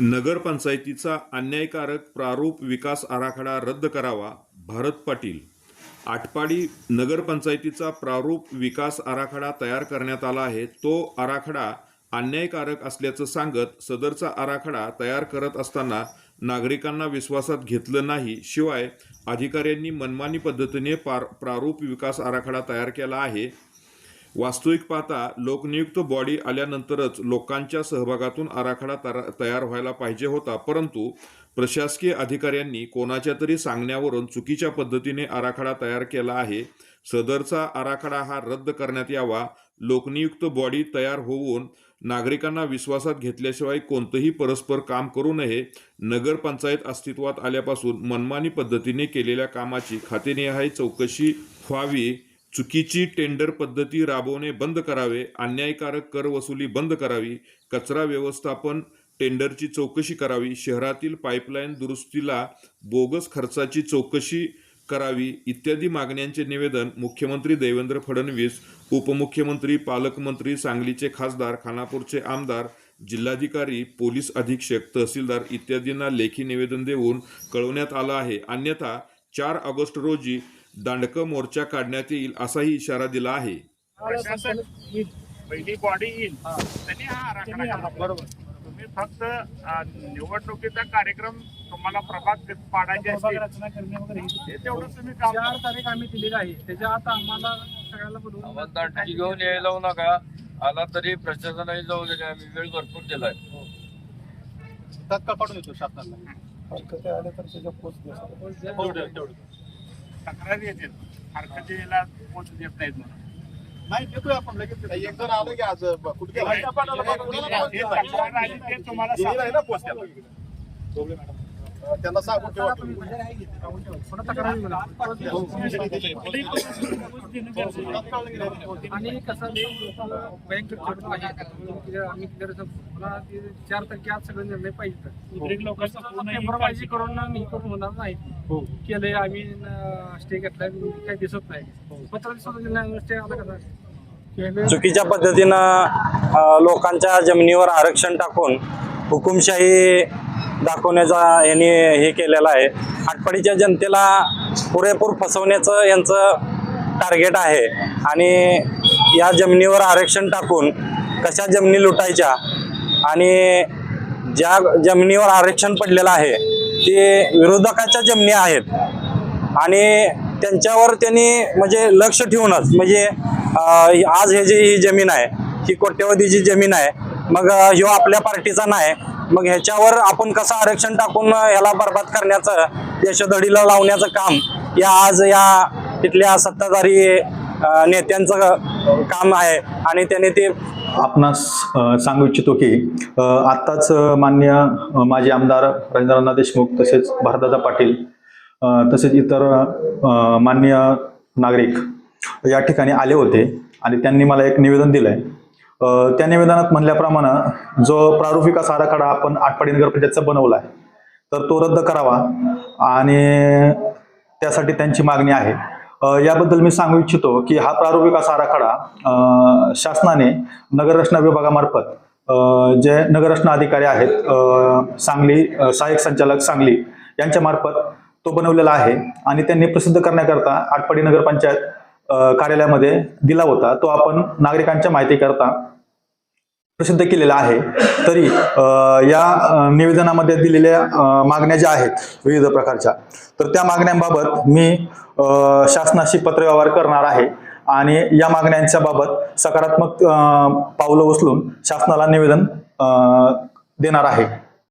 नगरपंचायतीचा अन्यायकारक प्रारूप विकास आराखडा रद्द करावा भारत पाटील. आटपाडी नगरपंचायतीचा प्रारूप विकास आराखडा तयार करण्यात आला आहे. तो आराखडा अन्यायकारक असल्याचं सांगत सदरचा आराखडा तयार करत असताना नागरिकांना विश्वासात घेतलं नाही. शिवाय अधिकाऱ्यांनी मनमानी पद्धतीने पार प्रारूप विकास आराखडा तयार केला आहे. वास्तविक पाहता लोकनियुक्त बॉडी आल्यानंतरच लोकांच्या सहभागातून आराखडा तरा- तयार व्हायला पाहिजे होता. परंतु प्रशासकीय अधिकाऱ्यांनी कोणाच्या तरी सांगण्यावरून चुकीच्या पद्धतीने आराखडा तयार केला आहे. सदरचा आराखडा हा रद्द करण्यात यावा. लोकनियुक्त बॉडी तयार होऊन नागरिकांना विश्वासात घेतल्याशिवाय कोणतंही परस्पर काम करू नये. नगरपंचायत अस्तित्वात आल्यापासून मनमानी पद्धतीने केलेल्या कामाची खातेनिहाय चौकशी व्हावी. चुकीची टेंडर पद्धती राबवणे बंद करावे अन्यायकारक कर वसुली बंद करावी कचरा व्यवस्थापन टेंडरची चौकशी करावी शहरातील पाईपलाईन दुरुस्तीला बोगस खर्चाची चौकशी करावी इत्यादी मागण्यांचे निवेदन मुख्यमंत्री देवेंद्र फडणवीस उपमुख्यमंत्री पालकमंत्री सांगलीचे खासदार खानापूरचे आमदार जिल्हाधिकारी पोलीस अधीक्षक तहसीलदार इत्यादींना लेखी निवेदन देऊन कळवण्यात आलं आहे. अन्यथा चार ऑगस्ट रोजी दांडकं मोर्चा काढण्यात येईल असाही इशारा दिला आहे. प्रशासन पहिली बॉडी येईल. त्यांनी हा आराखडा तुम्ही फक्त अं, निवडणुकीचा कार्यक्रम तुम्हाला प्रभाग पाडायचे असतील. रचना करणे वगैरे हे ते तेवढं तुम्ही काम चार तारीख आम्ही दिलेली आहे. त्याच्या आता आम्हाला सगळ्याला घेऊन यायला लावू नका. आला तरी प्रशासनाने जाऊ दे आम्ही वेळ भरपूर दिलाय. तत्काळ पाठवून देतो शासनाला. आले तर तक्रारी येतील. हरकतीला पोच देत नाहीत म्हणून. नाही देतोय आपण लगेच एक जण आलं की आज कुठे ते तक्रार आली ते तुम्हाला. त्यांना सांगून ठेवा आणि कसं बँक आम्ही मला ते चार तारखे आज सगळे निर्णय पाहिजे ही. पेपरबाजी करून ना मी करून होणार नाही. केलंय आम्ही स्टे घेतलाय काही दिसत नाही. पत्र दिसत नाही स्टे आला कसा चुकीच्या पद्धतीनं लोकांच्या जमिनीवर आरक्षण टाकून हुकुमशाही दाखवण्याचा यांनी हे केलेलं आहे. आटपाडीच्या जनतेला पुरेपूर फसवण्याचं यांचं टार्गेट आहे. आणि या जमिनीवर आरक्षण टाकून कशा जमिनी लुटायच्या आणि ज्या जमिनीवर आरक्षण पडलेलं आहे ते विरोधकाच्या जमिनी आहेत. आणि त्यांच्यावर त्यांनी म्हणजे लक्ष ठेवूनच म्हणजे आज हे जी ही जमीन आहे ही कोट्यवधीची जमीन आहे मग ह्यो आपल्या पार्टीचा नाही मग ह्याच्यावर आपण कसं आरक्षण टाकून ह्याला बरबाद करण्याचं यशोधडीला लावण्याचं काम या आज या तिथल्या सत्ताधारी नेत्यांचं काम आहे आणि त्याने ते आपणास सांगू इच्छितो की आत्ताच मान्य माजी आमदार रवींद्रनाथ देशमुख तसेच भारतदादा पाटील तसेच इतर मान्य नागरिक या ठिकाणी आले होते आणि त्यांनी मला एक निवेदन दिलं आहे त्या निवेदनात म्हणल्याप्रमाणे जो प्रारूप विकास आराखडा आपण आटपाडी नगर पंचायतचा बनवला आहे तर तो रद्द करावा आणि त्यासाठी त्यांची मागणी आहे. याबद्दल मी सांगू इच्छितो की हा प्रारूप विकास आराखडा शासनाने नगररचना विभागामार्फत जे नगररचना अधिकारी आहेत सांगली सहाय्यक संचालक सांगली यांच्या मार्फत तो बनवलेला आहे आणि त्यांनी प्रसिद्ध करण्याकरता आटपाडी नगरपंचायत कार्यालयामध्ये दिला होता. तो आपण नागरिकांच्या माहितीकरता प्रसिद्ध केलेला आहे. तरी या निवेदनामध्ये दिलेल्या मागण्या ज्या आहेत विविध प्रकारच्या तर त्या मागण्यांबाबत मी शासनाशी पत्रव्यवहार करणार आहे. आणि या मागण्यांच्या बाबत सकारात्मक पावलं उचलून शासनाला निवेदन देणार आहे.